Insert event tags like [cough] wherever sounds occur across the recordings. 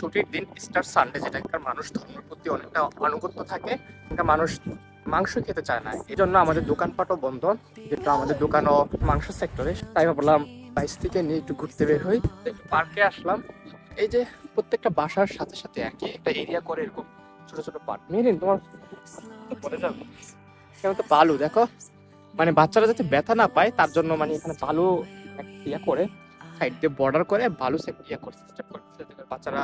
ছুটির দিন star Sunday যেটাকার মানুষ ধর্মের প্রতি অনেকটা আনুগত্য থাকে, এখানকার মানুষ মাংস খেতে চায় না। এই জন্য আমাদের দোকানপাটও বন্ধ, যেহেতু আমাদের দোকানও মাংস সেক্টরে তাই ভাবলাম বাইশ থেকে নিয়ে একটু ঘুরতে বের হই। একটু পার্কে আসলাম। এই যে প্রত্যেকটা বাসার সাথে সাথে কি একটা এরিয়া করে এরকম ছোট ছোট পার্ক মেরিন, তোমার পরে যাবে। কেমন তো বালু, দেখো। মানে বাচ্চারা যাতে ব্যথা না পায়, তার জন্য মানে এখানে বালু একটা ইয়া করে সাইড দিয়ে বর্ডার করে বালু ইয়া স্টেপ করে বাচ্চারা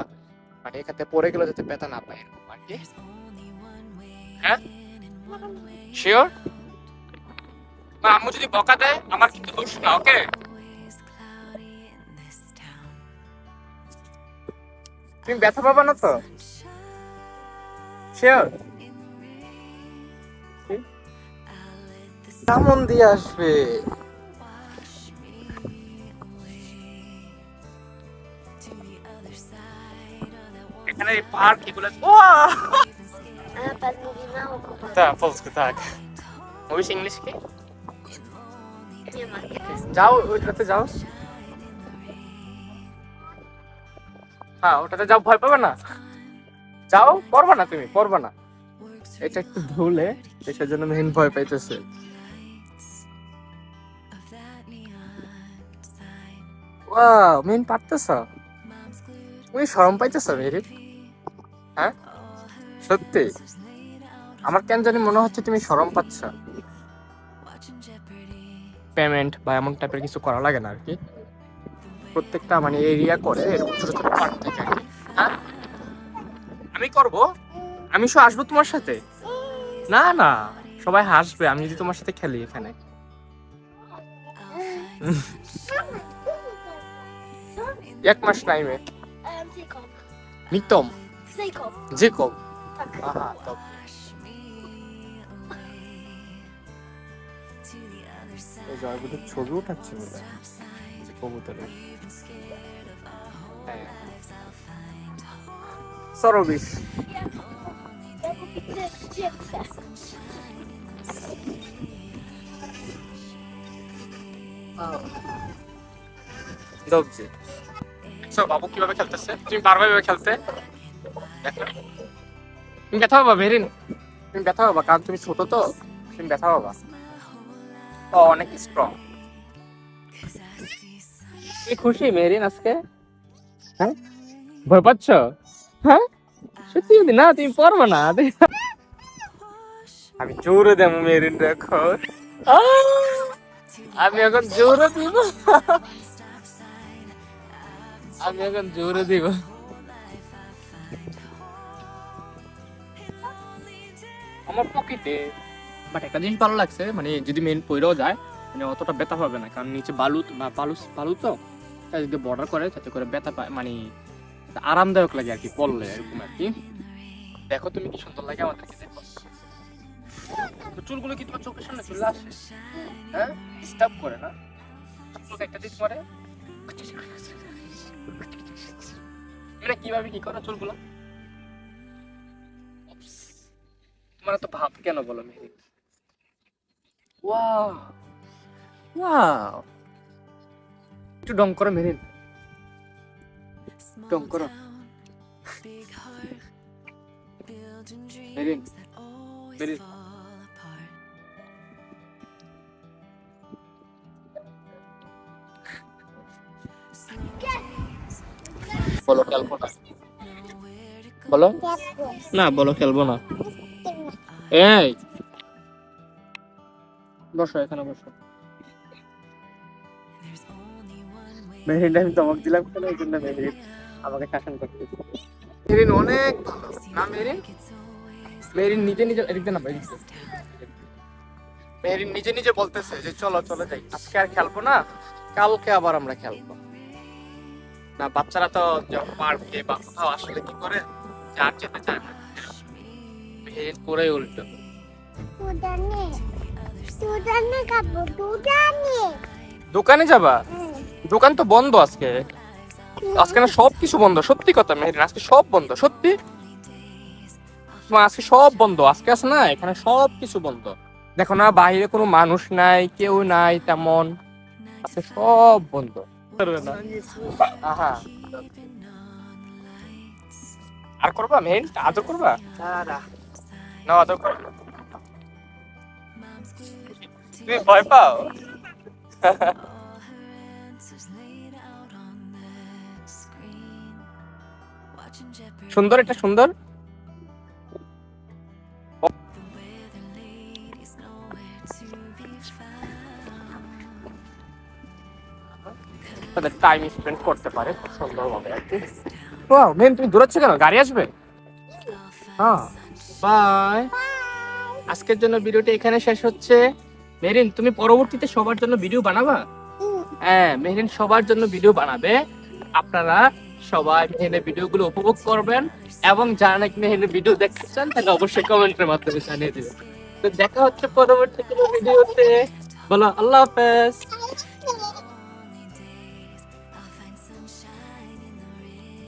মানে এখান থেকে পড়ে গেলে যাতে ব্যথা না পায় এরকম আর কি। হ্যাঁ? শিওর আম্মু যদি বকা দেয় আমার কিন্তু দোষ না ওকে? তুমি ব্যথা পাবা না তো? শিওর কেমন দিয়ে আসবে। এখানে পার্ক এগুলো Она подмигнула купаться. Так, polski, tak. Mówisz English কি? Не могу. যাও ওইটাতে যাও হ্যাঁ ওটাতে যাও ভয় পাবে না যাও পড়বা না তুমি পড়বা না এটা একটু ভুলে এটার জন্য মেহিন ভয় পাইতেছে ওয়াও মেহিন পারতেছ তুমি শরম পাইতেছ মেরি হ্যাঁ? সত্যি? আমার কেন জানি মনে হচ্ছে তুমি সরম পাচ্ছ। পেমেন্ট বা এমন টাইপের কিছু করা লাগে না আর কি। প্রত্যেকটা মানে এরিয়া করে এরকম পার্ট হ্যাঁ? আমি করব। আমি শো আসব তোমার সাথে? না না। সবাই হাসবে। আমি যদি তোমার সাথে খেলি এখানে। [laughs] এক মাস টাইমে নিতম Jacob. Jacob. Tak. Aha, dobra. এই জয়গুলোর ছবিও থাকছে বোধ যে কবুতরের Co robisz? Ja kupię dziecka. Dobrze. So, বাবু কীভাবে খেলতেছে তুমি পারবে খেলতে তুমি ব্যথা পাবা, মেরিন। তুমি ব্যথা পাবা, কারণ তুমি ছোট তো, তুমি ব্যথা পাবা। অনেক স্ট্রং তুমি খুশি, মেরিন, আজকে? হ্যাঁ? ভয় পাচ্ছ? হ্যাঁ? সত্যি যদি না, তুমি পারবে না আমি জোরে দেব, মেরিন, দেখো। আমি এখন জোরে দিব। আমি এখন জোরে দিব। আমার পকেটে বাট একটা জিনিস ভালো লাগছে মানে যদি মেন পইরেও যায় মানে অতটা ব্যথা পাবে না। কারণ নিচে বালু বা বালু বালু তো? তাই যদি বর্ডার করে, তাতে করে ব্যথা পায় মানে আরামদায়ক লাগে আর কি পড়লে, এরকম আর কি। দেখো তুমি কি সুন্দর লাগে আমাদেরকে দেখো। চুলগুলো কি তোমার চোখের সামনে চলে আসে? হ্যাঁ? ডিস্টার্ব করে না? একটা দিক মারে। মানে কীভাবে কি করো চুলগুলো? তোমার তো ভাব কেন বলো মেরি ওয়াও ওয়াও একটু ডং করো মেরিন ডং করো। বলো খেলব না বলো না বলো খেলব না এই। বসো এখানে বসো। মেহরিন আমি ধমক দিলাম কেন? এই জন্য মেহরিন আমাকে শাসন করতে মেহরিন অনেক। না মেহরিন। মেহরিন নিজে নিজে এদিক দিয়ে না এদিক মেহরিন নিজে নিজে বলতেছে যে চলো চলে যাই। আজকে আর খেলব না কালকে আবার আমরা খেলব। না বাচ্চারা তো যখন পার্কে বা কোথাও আসলে কি করে যে যেতে চায় না। উল্টো। দোকানে যাবা? দোকান তো বন্ধ আজকে। আজকে না সব কিছু বন্ধ সত্যি কথা মেহরিন আজকে সব বন্ধ সত্যি? আজকে সব বন্ধ আজকে আছে না এখানে সব কিছু বন্ধ। দেখো না বাইরে কোনো মানুষ নাই কেউ নাই তেমন। আজকে সব বন্ধ। পারবে না আহা। আর করবা মেহেন আদর করবা? না আদর তুমি ভয় পাও সুন্দর এটা সুন্দর? তাদের টাইম স্পেন্ড করতে পারে খুব সুন্দরভাবে আর কি। ওয়াও মেন তুমি দূরাচ্ছ কেন? গাড়ি আসবে? হ্যাঁ। বাই আজকের জন্য ভিডিওটি এখানে শেষ হচ্ছে। মেরিন তুমি পরবর্তীতে সবার জন্য ভিডিও বানাবা? হ্যাঁ মেহরিন সবার জন্য ভিডিও বানাবে। আপনারা সবাই মেহরিনের ভিডিওগুলো উপভোগ করবেন এবং যারা নাকি মেহরিনের ভিডিও দেখতে চান তাহলে অবশ্যই কমেন্টের মাধ্যমে জানিয়ে দিবেন। তো দেখা হচ্ছে পরবর্তী কোনো ভিডিওতে। বলো আল্লাহ হাফেজ।